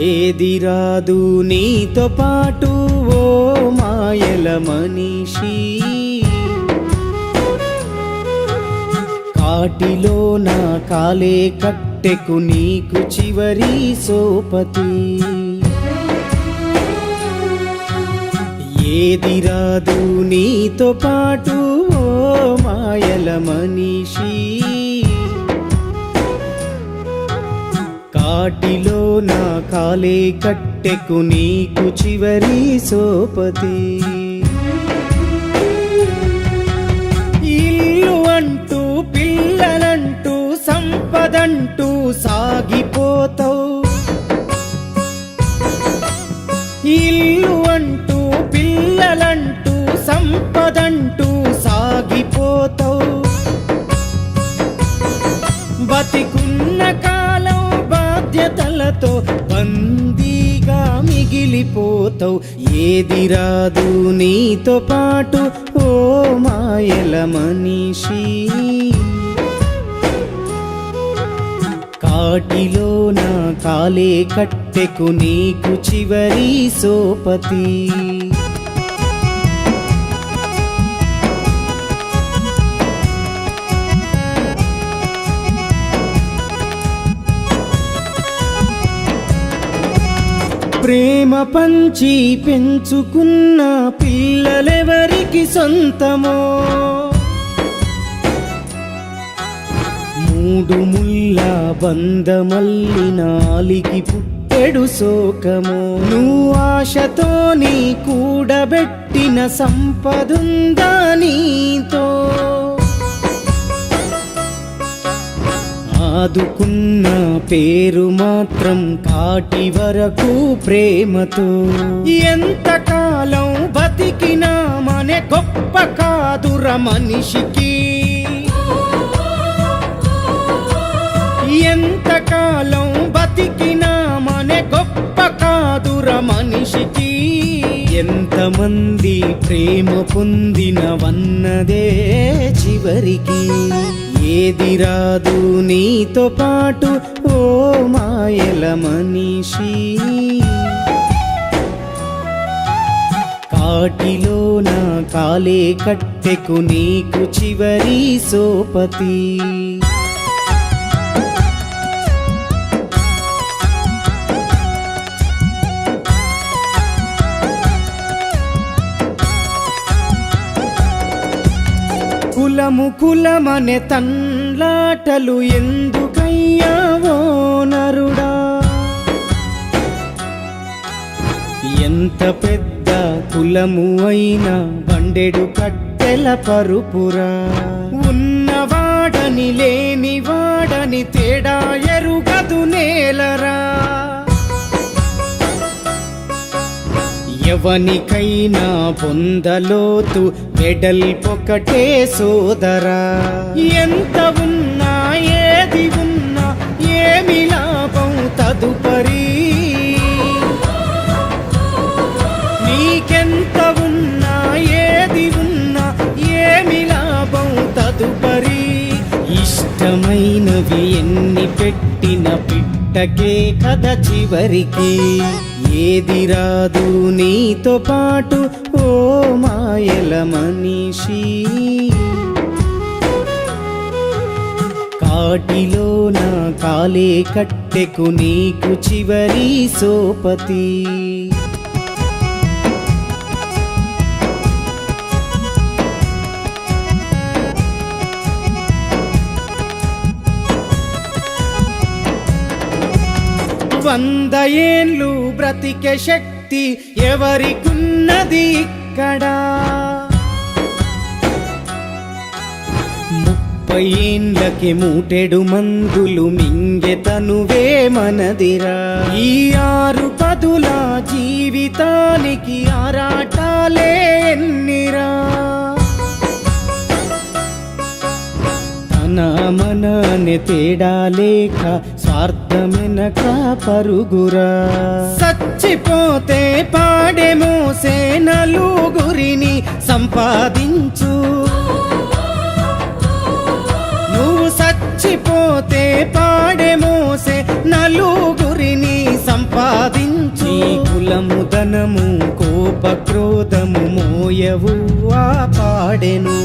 ఏది రాదు నీతో పాటు ఓ మాయల మనిషి. కాటిలో నా కాలే కట్టెకు నీకు చివరి సోపతి. ఏది రాదు నీతో పాటు ఓ మాయల మనిషి. కాటిలో నా కాలే కట్టెకు నీకు చివరి సోపతి. మిగిలిపోతావు. ఏది రాదు నీతో పాటు ఓ మాయల మనిషి. కాటిలో నా కాలే కట్టెకు నీకు చివరి సోపతి. ప్రేమ పంచి పెంచుకున్న పిల్లలెవరికి సొంతమో? మూడు ముళ్ళ బందమల్లి నాలికి పుట్టెడు శోకము? నువ్వు ఆశతో నీ కూడబెట్టిన సంపదుందా నీతో? ఆదుకున్న పేరు మాత్రం కాటి వరకు ప్రేమతో. ఎంతకాలం బతికినా మనే గొప్ప కాదుర మనిషికి. ఎంతకాలం బతికినా మనే గొప్ప కాదుర మనిషికి. ఎంతమంది ప్రేమ పొందినవన్నదే చివరికి. ఏది రాదు నీతో పాటు ఓ మాయల మనిషి. కాటిలో నా కాలే కట్టెకు నీకు చివరి సోపతి. కులము కులమనే తన్లాటలు ఎందుకయ్యావో నరుడా? ఎంత పెద్ద కులము అయినా బండెడు కట్టెల పరుపురా. ఉన్నవాడని లేనివాడని తేడా ఎరుగు ఎవనికైనా పొందలోతు మెడల్ పొకటే సోదరా. ఎంత ఉన్నా ఏది ఉన్నా ఏమి లాభం తదుపరి. నీకెంత ఉన్నా ఏది ఉన్నా ఏమి లాభం తదుపరి. ఇష్టమైనవి ఎన్ని పెట్టిన పిట్టకే కథ చివరికి. ఏది రాదు నీతో పాటు ఓ మాయల మనిషి. కాటిలో నా కాలే కట్టెకు నీకు చివరి సోపతి. వంద ఏళ్ళు బ్రతికే శక్తి ఎవరికున్నది ఇక్కడ? ముప్పై ఏళ్ళకి మూటెడు మందులు మింగె తనువే మనదిరా. ఈ నా మనని తేడా లేక స్వార్థమెనక పరుగురా సచ్చిపోతే పాడే మోసే నలుగురిని సంపాదించు. నువ్వు సచ్చిపోతే పాడే మోసే నలుగురిని సంపాదించు. కులము ధనము కోప క్రోధము మోయవు ఆ పాడెను.